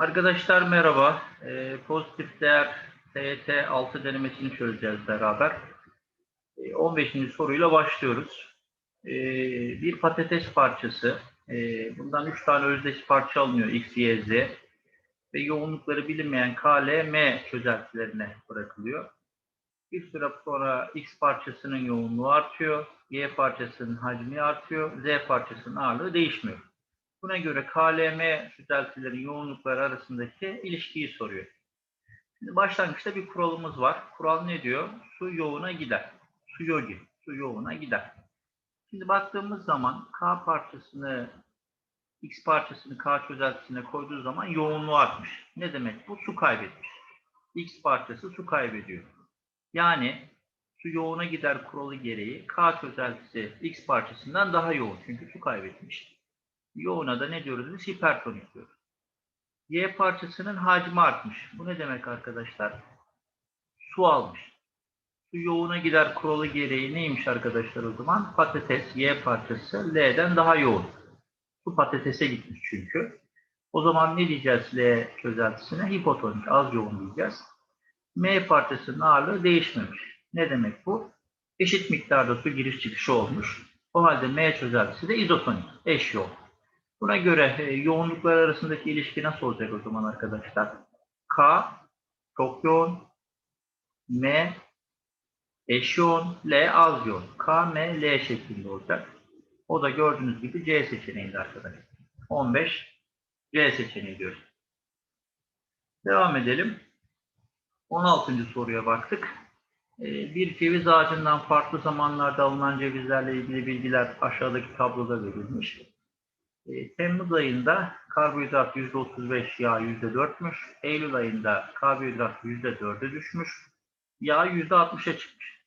Arkadaşlar merhaba. Ee, pozitif değer TYT 6 denemesini çözeceğiz beraber. Ee, 15. soruyla başlıyoruz. Ee, bir patates parçası. Ee, bundan 3 tane özdeş parça alınıyor X, Y, Z. Ve yoğunlukları bilinmeyen K, L, M çözeltilerine bırakılıyor. Bir süre sonra X parçasının yoğunluğu artıyor. Y parçasının hacmi artıyor. Z parçasının ağırlığı değişmiyor. Buna göre KLM çözeltilerin yoğunlukları arasındaki ilişkiyi soruyor. Şimdi başlangıçta bir kuralımız var. Kural ne diyor? Su yoğuna gider. Su yogi. Su yoğuna gider. Şimdi baktığımız zaman K parçasını X parçasını K çözeltisine koyduğu zaman yoğunluğu artmış. Ne demek bu? Su kaybetmiş. X parçası su kaybediyor. Yani su yoğuna gider kuralı gereği K çözeltisi X parçasından daha yoğun. Çünkü su kaybetmiş. Yoğuna da ne diyoruz biz? Hipertonik diyoruz. Y parçasının hacmi artmış. Bu ne demek arkadaşlar? Su almış. Su yoğuna gider kuralı gereği neymiş arkadaşlar o zaman? Patates Y parçası L'den daha yoğun. Su patatese gitmiş çünkü. O zaman ne diyeceğiz L çözeltisine? Hipotonik, az yoğun diyeceğiz. M parçasının ağırlığı değişmemiş. Ne demek bu? Eşit miktarda su giriş çıkışı olmuş. O halde M çözeltisi de izotonik, eş yoğun. Buna göre e, yoğunluklar arasındaki ilişki nasıl olacak o zaman arkadaşlar? K çok yoğun, M eş yoğun, L az yoğun. K, M, L şeklinde olacak. O da gördüğünüz gibi C seçeneğinde arkadaşlar. 15 C seçeneği diyoruz. Devam edelim. 16. soruya baktık. E, Bir ceviz ağacından farklı zamanlarda alınan cevizlerle ilgili bilgiler aşağıdaki tabloda verilmiş. E, Temmuz ayında karbonhidrat %35, yağ %4'müş. Eylül ayında karbonhidrat %4'e düşmüş. Yağ %60'a çıkmış.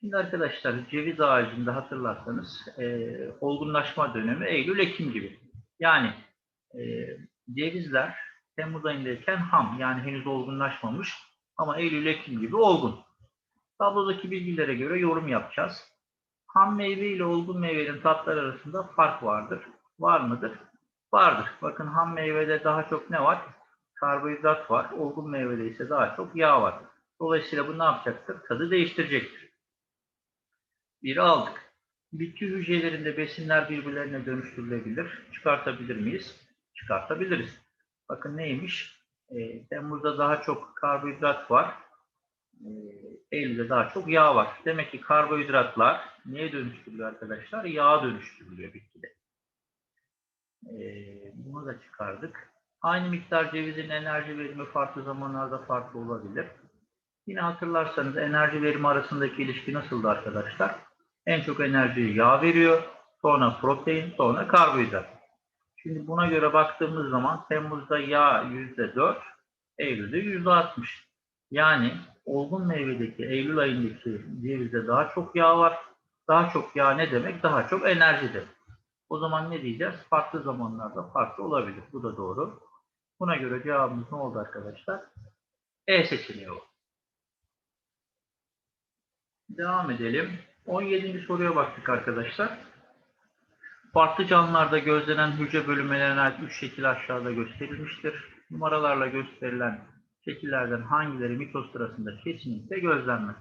Şimdi arkadaşlar ceviz ağacında hatırlarsanız e, olgunlaşma dönemi Eylül-Ekim gibi. Yani e, cevizler Temmuz ayındayken ham yani henüz olgunlaşmamış ama Eylül-Ekim gibi olgun. Tablodaki bilgilere göre yorum yapacağız. Ham meyve ile olgun meyvenin tatları arasında fark vardır. Var mıdır? Vardır. Bakın ham meyvede daha çok ne var? Karbonhidrat var. Olgun meyvede ise daha çok yağ var. Dolayısıyla bu ne yapacaktır? Tadı değiştirecektir. Bir aldık. Bitki hücrelerinde besinler birbirlerine dönüştürülebilir. Çıkartabilir miyiz? Çıkartabiliriz. Bakın neymiş? E, Temmuz'da daha çok karbonhidrat var. E, Eylül'de daha çok yağ var. Demek ki karbonhidratlar neye dönüştürülüyor arkadaşlar? Yağa dönüştürülüyor bitkide. Ee, bunu da çıkardık. Aynı miktar cevizin enerji verimi farklı zamanlarda farklı olabilir. Yine hatırlarsanız enerji verimi arasındaki ilişki nasıldı arkadaşlar? En çok enerjiyi yağ veriyor, sonra protein, sonra karbonhidrat. Şimdi buna göre baktığımız zaman Temmuz'da yağ %4, Eylül'de %60. Yani olgun meyvedeki Eylül ayındaki cevizde daha çok yağ var. Daha çok yağ ne demek? Daha çok enerji demek. O zaman ne diyeceğiz? Farklı zamanlarda farklı olabilir. Bu da doğru. Buna göre cevabımız ne oldu arkadaşlar? E seçeneği. Devam edelim. 17. soruya baktık arkadaşlar. Farklı canlılarda gözlenen hücre bölünmelerine ait 3 şekil aşağıda gösterilmiştir. Numaralarla gösterilen şekillerden hangileri mitoz sırasında kesinlikle gözlenmez?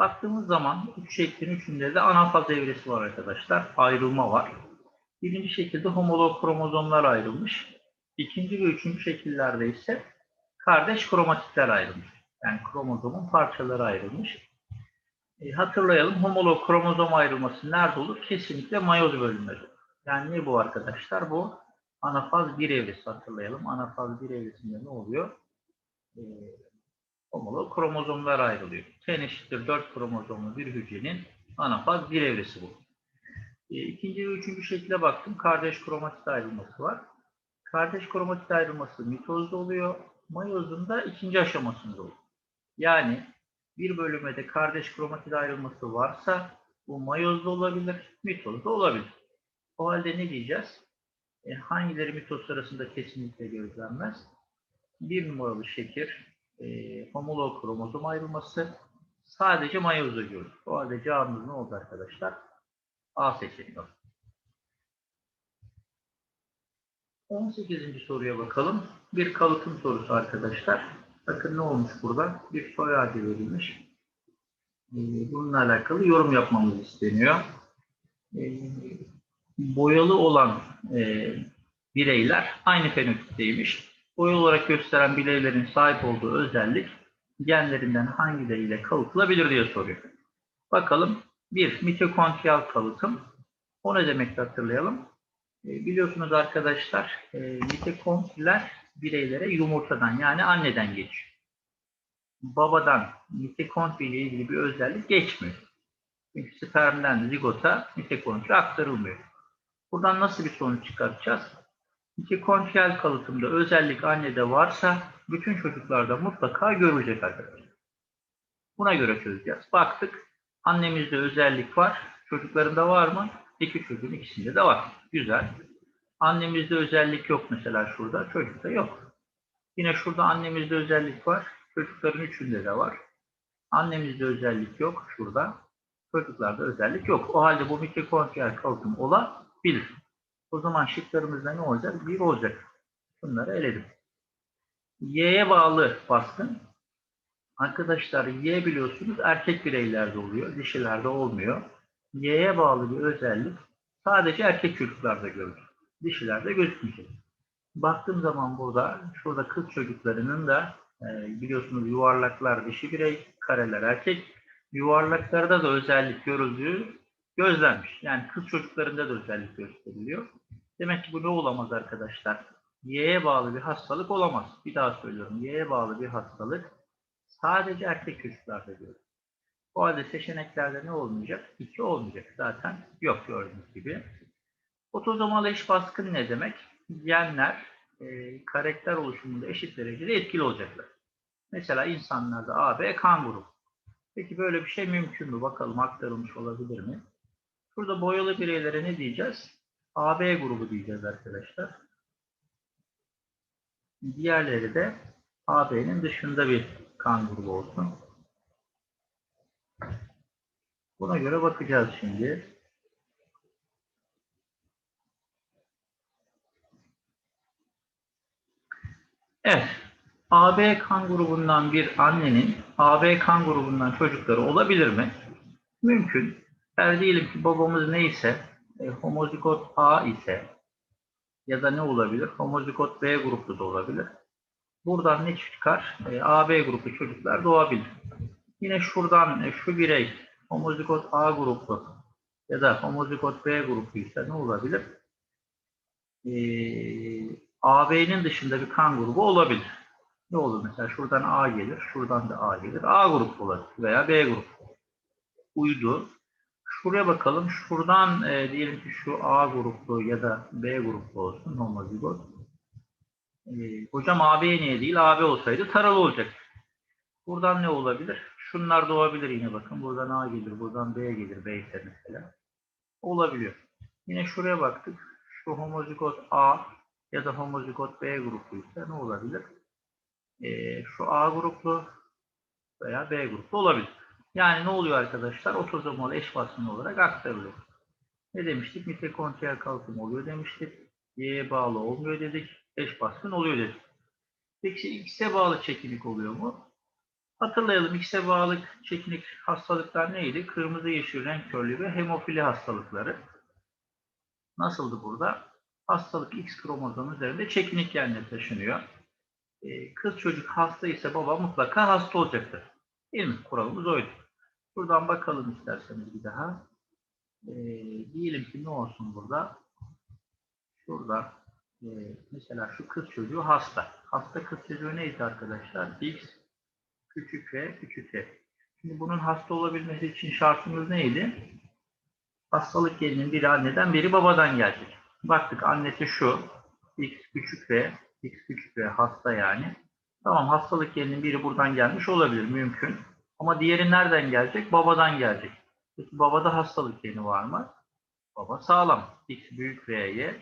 Baktığımız zaman üç şeklin üçünde de anafaz evresi var arkadaşlar. Ayrılma var. Birinci şekilde homolog kromozomlar ayrılmış. İkinci ve üçüncü şekillerde ise kardeş kromatitler ayrılmış. Yani kromozomun parçaları ayrılmış. E, hatırlayalım homolog kromozom ayrılması nerede olur? Kesinlikle mayoz bölümleri. Yani ne bu arkadaşlar? Bu anafaz 1 evresi hatırlayalım. Anafaz 1 evresinde ne oluyor? E, homolog kromozomlar ayrılıyor. Ten eşittir 4 kromozomlu bir hücrenin anafaz bir evresi bu. E, ikinci ve üçüncü şekle baktım. Kardeş kromatit ayrılması var. Kardeş kromatit ayrılması mitozda oluyor. Mayozun da ikinci aşamasında oluyor. Yani bir bölümde kardeş kromatit ayrılması varsa bu mayozda olabilir, mitozda olabilir. O halde ne diyeceğiz? E, hangileri mitoz sırasında kesinlikle gözlenmez? Bir numaralı şekir, e, homolog kromozom ayrılması sadece mayozda görülür. O halde cevabımız ne oldu arkadaşlar? A seçeneği oldu. 18. soruya bakalım. Bir kalıtım sorusu arkadaşlar. Bakın ne olmuş burada? Bir soy ağacı verilmiş. Ee, Bununla alakalı yorum yapmamız isteniyor. Ee, Boyalı olan e, bireyler aynı fenotipteymiş. Boyalı olarak gösteren bireylerin sahip olduğu özellik genlerinden hangileriyle kalıtılabilir diye soruyor. Bakalım. Bir, mitokondriyal kalıtım. O ne demek hatırlayalım. E, biliyorsunuz arkadaşlar e, mitokondriler bireylere yumurtadan yani anneden geçiyor. Babadan mitokondri ile ilgili bir özellik geçmiyor. Çünkü spermden zigota mitokondri aktarılmıyor. Buradan nasıl bir sonuç çıkartacağız? Mitokondriyal kalıtımda özellik annede varsa bütün çocuklarda mutlaka görülecek arkadaşlar. Buna göre çözeceğiz. Baktık annemizde özellik var. Çocuklarında var mı? İki çocuğun ikisinde de var. Güzel. Annemizde özellik yok mesela şurada. Çocukta yok. Yine şurada annemizde özellik var. Çocukların üçünde de var. Annemizde özellik yok şurada. Çocuklarda özellik yok. O halde bu mitokondriyal kalıtım olabilir. O zaman şıklarımızda ne olacak? Bir olacak. Bunları eledim. Y'ye bağlı baskın. Arkadaşlar Y biliyorsunuz erkek bireylerde oluyor. Dişilerde olmuyor. Y'ye bağlı bir özellik sadece erkek çocuklarda görülür. Dişilerde gözükmeyecek. Baktığım zaman burada şurada kız çocuklarının da e, biliyorsunuz yuvarlaklar dişi birey, kareler erkek. Yuvarlaklarda da özellik görüldüğü gözlenmiş. Yani kız çocuklarında da özellik gösteriliyor. Demek ki bu ne olamaz arkadaşlar? Y'ye bağlı bir hastalık olamaz. Bir daha söylüyorum. Y'ye bağlı bir hastalık sadece erkek çocuklarda görülür. Bu halde seçeneklerde ne olmayacak? 2 olmayacak. Zaten yok gördüğünüz gibi. Otozomal eş baskın ne demek? Genler e, karakter oluşumunda eşit derecede etkili olacaklar. Mesela insanlarda A, B kan grubu. Peki böyle bir şey mümkün mü? Bakalım aktarılmış olabilir mi? Burada boyalı bireylere ne diyeceğiz? AB grubu diyeceğiz arkadaşlar. Diğerleri de AB'nin dışında bir kan grubu olsun. Buna göre bakacağız şimdi. Evet. AB kan grubundan bir annenin AB kan grubundan çocukları olabilir mi? Mümkün. Eğer diyelim ki babamız neyse, e, homozigot A ise ya da ne olabilir? Homozigot B gruplu da olabilir. Buradan ne çıkar? E, AB grubu çocuklar doğabilir. Yine şuradan e, şu birey homozigot A grubu ya da homozigot B grubu ise ne olabilir? E, AB'nin dışında bir kan grubu olabilir. Ne olur mesela şuradan A gelir, şuradan da A gelir. A grubu olabilir veya B grubu. Uydu. Şuraya bakalım. Şuradan e, diyelim ki şu A gruplu ya da B gruplu olsun homozigot. E, hocam AB niye değil? AB olsaydı taralı olacak. Buradan ne olabilir? Şunlar doğabilir yine bakın. Buradan A gelir, buradan B gelir. B ise mesela. Olabiliyor. Yine şuraya baktık. Şu homozigot A ya da homozigot B grupuysa ne olabilir? Ee, şu A gruplu veya B gruplu olabilir. Yani ne oluyor arkadaşlar? Otozomal eş basınlı olarak aktarılıyor. Ne demiştik? Mitokondriyal kalıtım oluyor demiştik. Y'ye bağlı olmuyor dedik. Eş baskın oluyor dedik. Peki X'e bağlı çekinik oluyor mu? Hatırlayalım X'e bağlı çekinik hastalıklar neydi? Kırmızı yeşil renk körlüğü ve hemofili hastalıkları. Nasıldı burada? Hastalık X kromozom üzerinde çekinik genle taşınıyor. Ee, kız çocuk hasta ise baba mutlaka hasta olacaktır. Değil mi? Kuralımız oydu. Buradan bakalım isterseniz bir daha. Ee, diyelim ki ne olsun burada? Şurada e, mesela şu kız çocuğu hasta. Hasta kız çocuğu neydi arkadaşlar? X küçük v küçük v. Şimdi bunun hasta olabilmesi için şartımız neydi? Hastalık geninin biri anneden biri babadan gelecek. Baktık annesi şu. X küçük v, X küçük v hasta yani. Tamam hastalık geninin biri buradan gelmiş olabilir mümkün. Ama diğeri nereden gelecek? Babadan gelecek. Peki babada hastalık geni var mı? Baba sağlam. X büyük V'ye.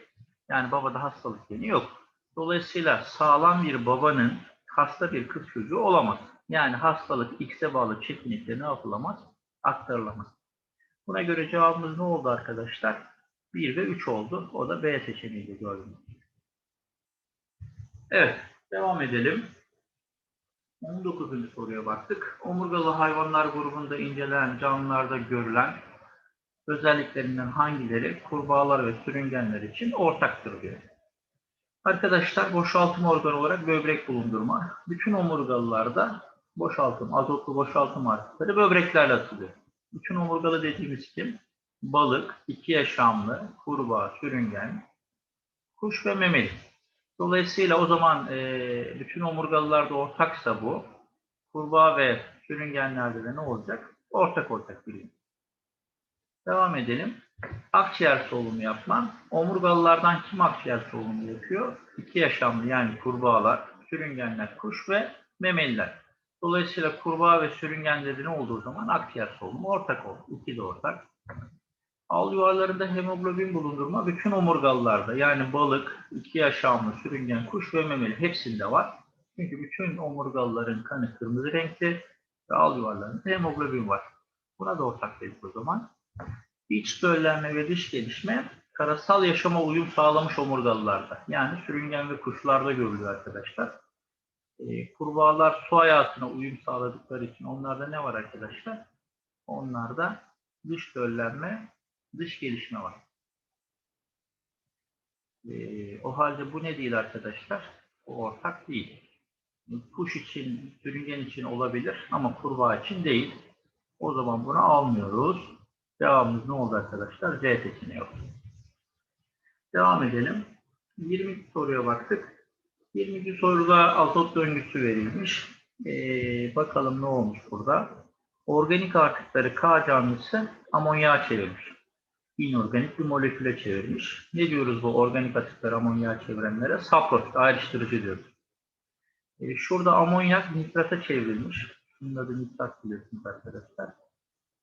Yani babada hastalık geni yok. Dolayısıyla sağlam bir babanın hasta bir kız çocuğu olamaz. Yani hastalık X'e bağlı çekinikle ne yapılamaz? Aktarılamaz. Buna göre cevabımız ne oldu arkadaşlar? 1 ve 3 oldu. O da B seçeneğiyle gördüğünüz. Evet, devam edelim. 19. soruya baktık. Omurgalı hayvanlar grubunda incelenen canlılarda görülen özelliklerinden hangileri kurbağalar ve sürüngenler için ortaktır diyor. Arkadaşlar boşaltım organı olarak böbrek bulundurma. Bütün omurgalılarda boşaltım, azotlu boşaltım artıkları böbreklerle atılıyor. Bütün omurgalı dediğimiz kim? Balık, iki yaşamlı, kurbağa, sürüngen, kuş ve memeli. Dolayısıyla o zaman e, bütün omurgalılarda ortaksa bu, kurbağa ve sürüngenlerde de ne olacak? Ortak ortak bilim. Devam edelim. Akciğer solunumu yapma. Omurgalılardan kim akciğer solunumu yapıyor? İki yaşamlı yani kurbağalar, sürüngenler, kuş ve memeliler. Dolayısıyla kurbağa ve sürüngenlerin ne olduğu zaman akciğer solunumu ortak olur. İki de ortak. Al yuvarlarında hemoglobin bulundurma bütün omurgalılarda yani balık, iki yaşamlı, sürüngen, kuş ve memeli hepsinde var. Çünkü bütün omurgalıların kanı kırmızı renkli ve al yuvarlarında hemoglobin var. Buna da ortak dedik o zaman. İç döllenme ve dış gelişme karasal yaşama uyum sağlamış omurgalılarda. Yani sürüngen ve kuşlarda görülüyor arkadaşlar. Ee, kurbağalar su hayatına uyum sağladıkları için onlarda ne var arkadaşlar? Onlarda dış döllenme, dış gelişme var. Ee, o halde bu ne değil arkadaşlar? O ortak değil. Kuş için, sürüngen için olabilir ama kurbağa için değil. O zaman bunu almıyoruz. Cevabımız ne oldu arkadaşlar? C seçeneği oldu. Devam edelim. 20 soruya baktık. 20. soruda azot döngüsü verilmiş. Ee, bakalım ne olmuş burada. Organik artıkları K canlısı amonyağa çevirmiş. İnorganik bir moleküle çevirmiş. Ne diyoruz bu organik atıkları amonyağa çevirenlere? Saprofit, ayrıştırıcı diyoruz. Ee, şurada amonyak nitrata çevrilmiş. Bunun adı nitrat biliyorsunuz arkadaşlar.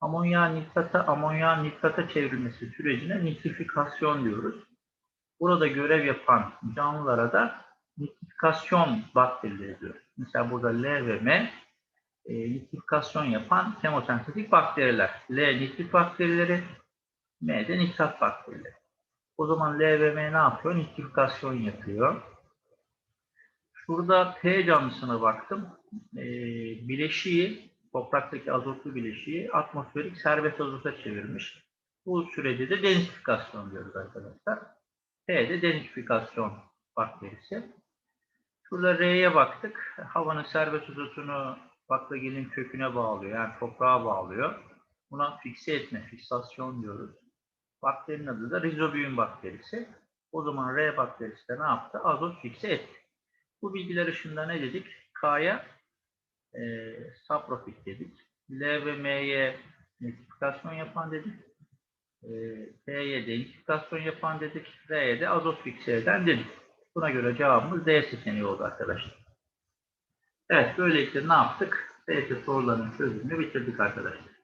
Amonyağa nitrata, amonyağa nitrata çevrilmesi sürecine nitrifikasyon diyoruz. Burada görev yapan canlılara da nitrifikasyon bakterileri diyoruz. Mesela burada L ve M e, nitrifikasyon yapan kemosentetik bakteriler. L nitrik bakterileri, M de nitrat bakterileri. O zaman L ve M ne yapıyor? Nitrifikasyon yapıyor. Şurada P canlısına baktım. E, bileşiği, topraktaki azotlu bileşiği atmosferik serbest azota çevirmiş. Bu sürece de denitrifikasyon diyoruz arkadaşlar. P de denitrifikasyon bakterisi. Şurada R'ye baktık. Havanın serbest azotunu baklagilin köküne bağlıyor. Yani toprağa bağlıyor. Buna fikse etme, fiksasyon diyoruz. Bakterinin adı da rizobiyum bakterisi. O zaman R bakterisi de ne yaptı? Azot fikse etti. Bu bilgiler ışığında ne dedik? K'ya e, saprofit dedik. L ve M'ye nitrifikasyon yapan dedik. E, P'ye denitrifikasyon yapan dedik. R'ye de azot fikse eden dedik. Buna göre cevabımız D seçeneği oldu arkadaşlar. Evet, böylelikle ne yaptık? TYT sorularının çözümünü bitirdik arkadaşlar.